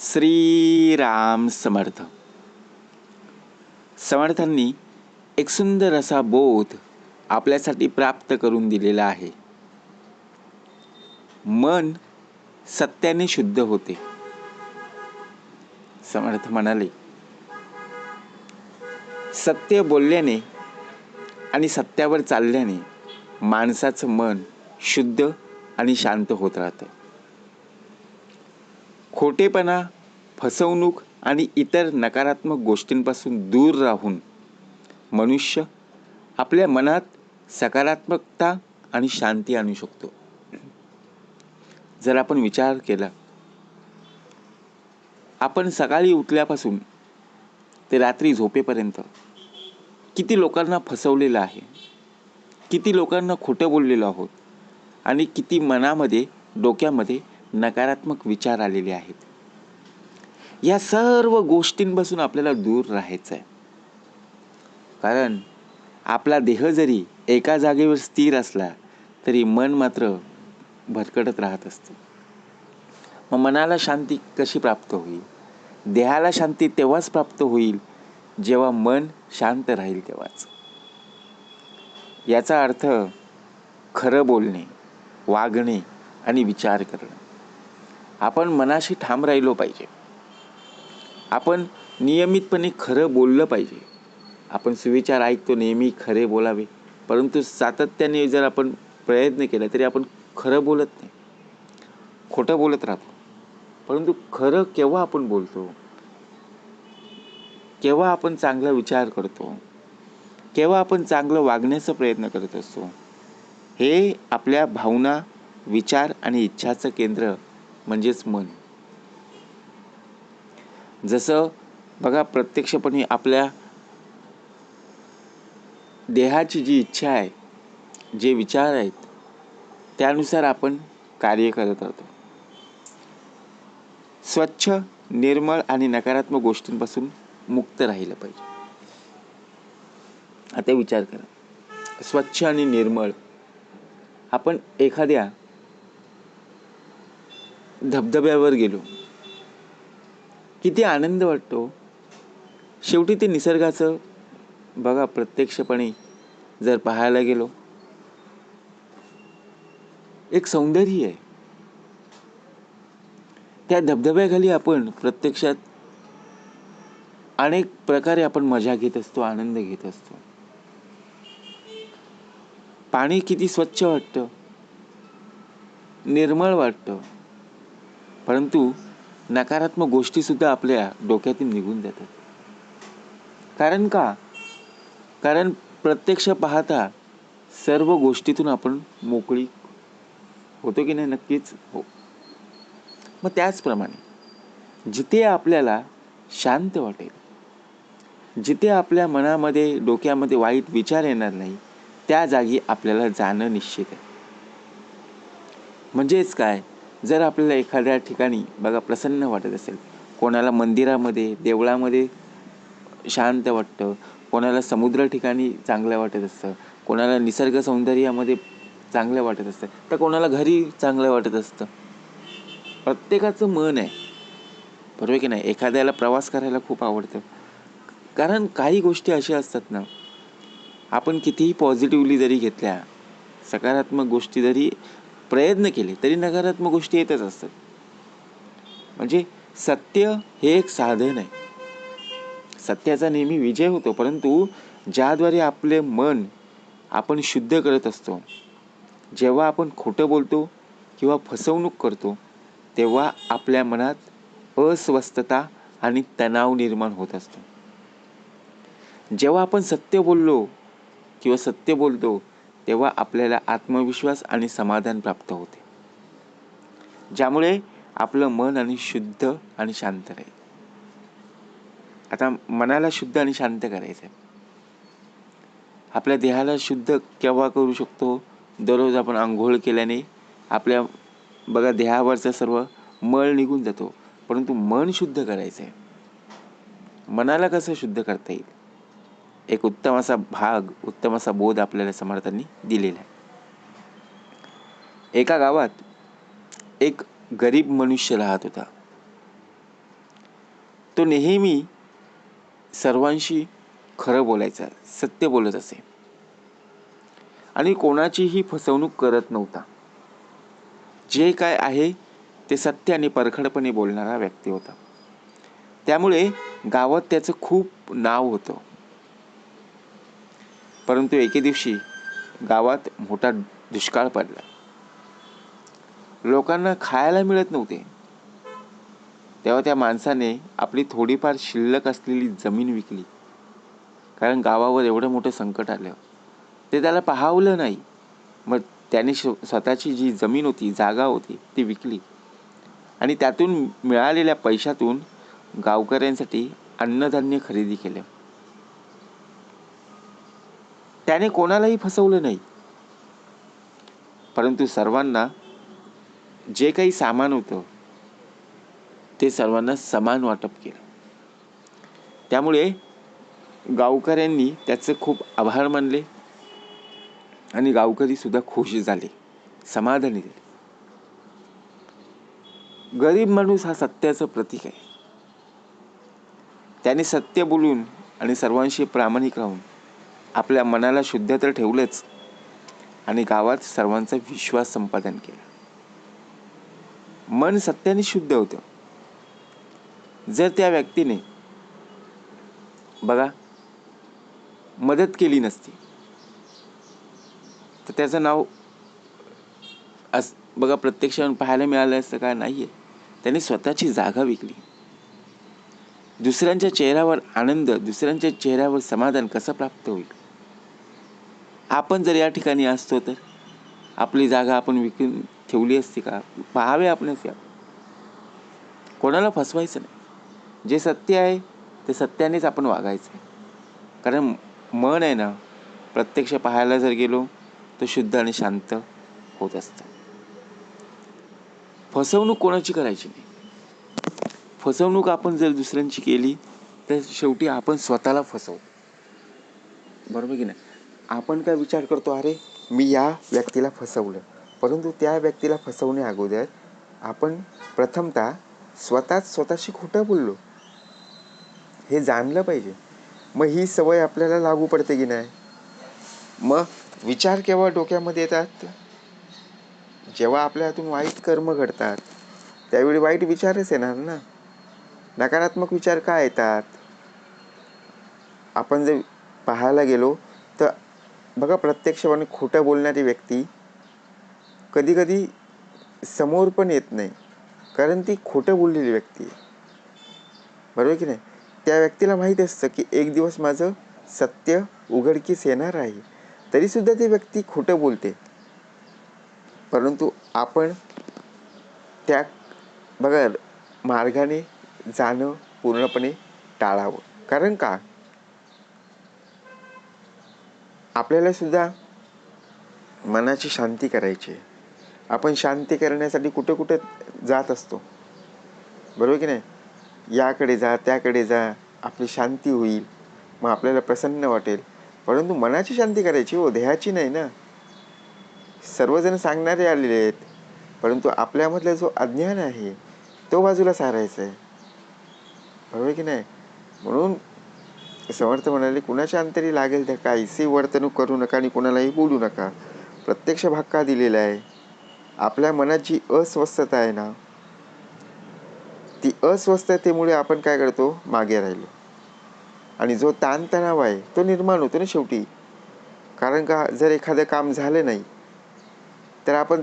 श्रीराम समर्थ. समर्थांनी एक सुंदर असा बोध आपल्यासाठी प्राप्त करून दिलेला आहे. मन सत्याने शुद्ध होते. समर्थ म्हणाले सत्य बोलल्याने आणि सत्यावर चालल्याने माणसाचं मन शुद्ध आणि शांत होत राहतं. खोटेपणा फसवणूक आणि इतर नकारात्मक गोष्टींपासून दूर राहून मनुष्य आपल्या मनात सकारात्मकता आणि शांती आणू शकतो. जर आपण विचार केला आपण सकाळी उठल्यापासून ते रात्री झोपेपर्यंत किती लोकांना फसवलेलं आहे किती लोकांना खोटं बोललेलो आहोत आणि किती मनामध्ये डोक्यामध्ये नकारात्मक विचार आलेले आहेत. या सर्व गोष्टींपासून आपल्याला दूर राहायचं आहे. कारण आपला देह जरी एका जागेवर स्थिर असला तरी मन मात्र भरकटत राहत असतं. मग मनाला शांती कशी प्राप्त होईल? देहाला शांती तेव्हाच प्राप्त होईल जेव्हा मन शांत राहील तेव्हाच. याचा अर्थ खरं बोलणे वागणे आणि विचार करणं. आपण मनाशी ठाम राहिलो पाहिजे. आपण नियमितपणे खरं बोललं पाहिजे. आपण सुविचार ऐकतो नेहमी खरे बोलावे. परंतु सातत्याने जर आपण प्रयत्न केला तरी आपण खरं बोलत नाही. खोटं बोलत राहतो. परंतु खरं केव्हा आपण बोलतो? केव्हा आपण चांगला विचार करतो? केव्हा आपण चांगलं वागण्याचा प्रयत्न करत असतो? हे आपल्या भावना विचार आणि इच्छाचं केंद्र म्हणजेच मन. जसं बघा प्रत्यक्षपणे आपल्या देहाची जी इच्छा आहे जे विचार आहेत त्यानुसार आपण कार्य करत राहतो. स्वच्छ निर्मळ आणि नकारात्मक गोष्टींपासून मुक्त राहिलं पाहिजे. आता विचार करा. स्वच्छ आणि निर्मळ आपण एखाद्या धबधब्यावर गेलो. किती आनंद वाटतो. शेवटी ते निसर्गाचं बघा प्रत्यक्षपणे जर पाहायला गेलो. एक सौंदर्य आहे. त्या धबधब्याखाली आपण प्रत्यक्षात अनेक प्रकारे आपण मजा घेत असतो आनंद घेत असतो. पाणी किती स्वच्छ वाटतं. निर्मळ वाटतं. परंतु नकारात्मक गोष्टीसुद्धा आपल्या डोक्यातून निघून जातात. कारण का? कारण प्रत्यक्ष पाहता सर्व गोष्टीतून आपण मोकळी होतो की नाही नक्कीच? हो. मग त्याचप्रमाणे जिथे आपल्याला शांत वाटेल जिथे आपल्या मनामध्ये डोक्यामध्ये वाईट विचार येणार नाही त्या जागी आपल्याला जाणं निश्चित आहे. म्हणजेच काय? जर आपल्याला एखाद्या ठिकाणी बघा प्रसन्न वाटत असेल कोणाला मंदिरामध्ये देवळामध्ये शांत वाटतं कोणाला समुद्र ठिकाणी चांगलं वाटत असतं कोणाला निसर्ग सौंदर्यामध्ये चांगलं वाटत असतं तर कोणाला घरी चांगलं वाटत असतं. प्रत्येकाचं मन आहे. बरोबर की नाही? एखाद्याला प्रवास करायला खूप आवडतं. कारण काही गोष्टी अशा असतात ना आपण कितीही पॉझिटिव्हली जरी घेतल्या सकारात्मक गोष्टी जरी प्रयत्न केले तरी नकारात्मक गोष्टी येतच असतात. म्हणजे सत्य हे एक साधन आहे. सत्याचा नेहमी विजय होतो परंतु ज्याद्वारे आपले मन आपण शुद्ध करत असतो जेव्हा आपण खोटं बोलतो किंवा फसवणूक करतो तेव्हा आपल्या मनात अस्वस्थता आणि तणाव निर्माण होत असतो. जेव्हा आपण सत्य बोललो किंवा सत्य बोलतो तेव्हा आपल्याला आत्मविश्वास आणि समाधान प्राप्त होते. ज्यामुळे आपलं मन आणि शुद्ध आणि शांत राहील. आता मनाला शुद्ध आणि शांत करायचं आहे आपल्या देहाला शुद्ध केव्हा करू शकतो? दररोज आपण आंघोळ केल्याने आपल्या बघा देहावरचा सर्व मळ निघून जातो. परंतु मन शुद्ध करायचं आहे मनाला कसं शुद्ध करता येईल? एक उत्तम असा भाग उत्तम असा बोध आपल्याला समर्थांनी दिलेला आहे. एका गावात एक गरीब मनुष्य राहत होता. तो नेहमी सर्वांशी खरं बोलायचा सत्य बोलत असे. आणि कोणाचीही फसवणूक करत नव्हता. जे काय आहे ते सत्य आणि परखडपणे बोलणारा व्यक्ती होता. त्यामुळे गावात त्याचं खूप नाव होतं. परंतु एके दिवशी गावात मोठा दुष्काळ पडला. लोकांना खायला मिळत नव्हते. तेव्हा त्या माणसाने आपली थोडीफार शिल्लक असलेली जमीन विकली. कारण गावावर एवढं मोठं संकट आलं. ते त्याला पाहावलं नाही. मग त्याने स्वतःची जी जमीन होती जागा होती ती विकली. आणि त्यातून मिळालेल्या पैशातून गावकऱ्यांसाठी अन्नधान्य खरेदी केलं. त्याने कोणालाही फसवलं नाही. परंतु सर्वांना जे काही सामान होतं ते सर्वांना समान वाटप केलं. त्यामुळे गावकऱ्यांनी त्याचं खूप आभार मानले आणि गावकरीसुद्धा खुश झाले समाधानी झाले. गरीब माणूस हा सत्याचं प्रतीक आहे. त्याने सत्य बोलून आणि सर्वांशी प्रामाणिक राहून आपल्या मनाला शुद्ध तर ठेवलंच. आणि गावात सर्वांचा विश्वास संपादन केला. मन सत्याने शुद्ध होतं. जर त्या व्यक्तीने बघा मदत केली नसती तर त्याचं नाव अस बघा प्रत्यक्ष पाहायला मिळालं असतं का? नाही आहे त्याने स्वतःची जागा विकली. दुसऱ्यांच्या चेहऱ्यावर आनंद दुसऱ्यांच्या चेहऱ्यावर समाधान कसं प्राप्त होईल? आपण जर या ठिकाणी असतो तर आपली जागा आपण विकून ठेवली असती का? पाहावे आपणच या. कोणाला फसवायचं नाही. जे सत्य आहे ते सत्यानेच आपण वागायचं आहे. कारण मन आहे ना प्रत्यक्ष पाहायला जर गेलो तर शुद्ध आणि शांत होत असतं. फसवणूक कोणाची करायची नाही. फसवणूक आपण जर दुसऱ्यांची केली तर शेवटी आपण स्वतःला फसवू बरोबर की नाही? आपण काय विचार करतो? अरे मी या व्यक्तीला फसवलं. परंतु त्या व्यक्तीला फसवण्या अगोदर आपण प्रथमतः स्वतःच स्वतःशी खोटं बोललो. हे जाणलं पाहिजे. मग ही सवय आपल्याला लागू पडते की नाही? मग विचार केव्हा डोक्यामध्ये येतात? जेव्हा आपल्या हातून वाईट कर्म घडतात त्यावेळी वाईट विचारच येणार ना? नकारात्मक विचार काय येतात? आपण जर पाहायला गेलो बघा प्रत्यक्षपणे खोटं बोलणारी व्यक्ती कधीकधी समोर पण येत नाही कारण ती खोटं बोललेली व्यक्ती आहे. बरोबर की नाही? त्या व्यक्तीला माहीत असतं की एक दिवस माझं सत्य उघडकीस येणार आहे. तरीसुद्धा ती व्यक्ती खोटं बोलते. परंतु आपण त्या बघा मार्गाने जाणं पूर्णपणे टाळावं. कारण का? आपल्याला सुद्धा मनाची शांती करायची आहे. आपण शांती करण्यासाठी कुठे कुठे जात असतो. बरोबर की नाही? याकडे जा त्याकडे जा आपली शांती होईल. मग आपल्याला प्रसन्न वाटेल. परंतु मनाची शांती करायची हो देहाची नाही ना? सर्वजण सांगणारे आलेले आहेत. परंतु आपल्यामधला जो अज्ञान आहे तो बाजूला सारायचा आहे. बरोबर की नाही? म्हणून समर्थ म्हणाले कुणाच्या अंतरी लागेल त्या काहीशी वर्तणूक करू नका आणि कुणालाही बोलू नका. प्रत्यक्ष भाग का दिलेला आहे. आपल्या मनात जी अस्वस्थता आहे ना ती अस्वस्थतेमुळे आपण काय करतो? मागे राहिलो. आणि जो ताणतणाव आहे तो निर्माण होतो ना शेवटी. कारण का जर एखादं काम झालं नाही तर आपण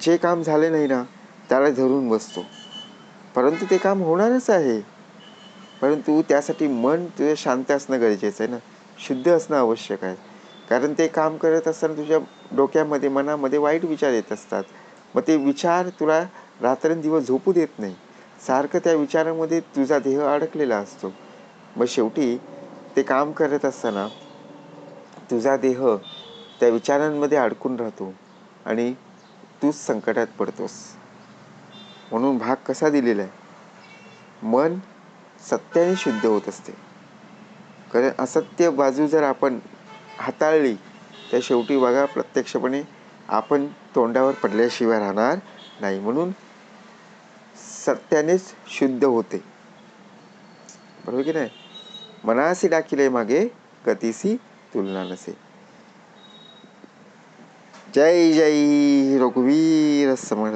जे काम झाले नाही ना त्याला धरून बसतो. परंतु ते काम होणारच आहे. परंतु त्यासाठी मन तुझं शांत असणं गरजेचं आहे ना. शुद्ध असणं आवश्यक आहे. कारण ते काम करत असताना तुझ्या डोक्यामध्ये मनामध्ये वाईट विचार येत असतात. मग ते विचार तुला रात्रंदिवस झोपू देत नाही. सारखं त्या विचारामध्ये तुझा देह अडकलेला असतो. मग शेवटी ते काम करत असताना तुझा देह त्या विचारांमध्ये अडकून राहतो आणि तूच संकटात पडतोस. म्हणून भाग कसा दिलेला आहे? मन सत्याने शुद्ध होत असते. कारण असत्य बाजू जर आपण हाताळली तर शेवटी बघा प्रत्यक्षपणे आपण तोंडावर पडल्याशिवाय राहणार नाही. म्हणून सत्यानेच शुद्ध होते. बरोबर की नाही? मनासी डाकिले मागे गतीसी तुलना नसे. जय जय रघुवीर समर्थ.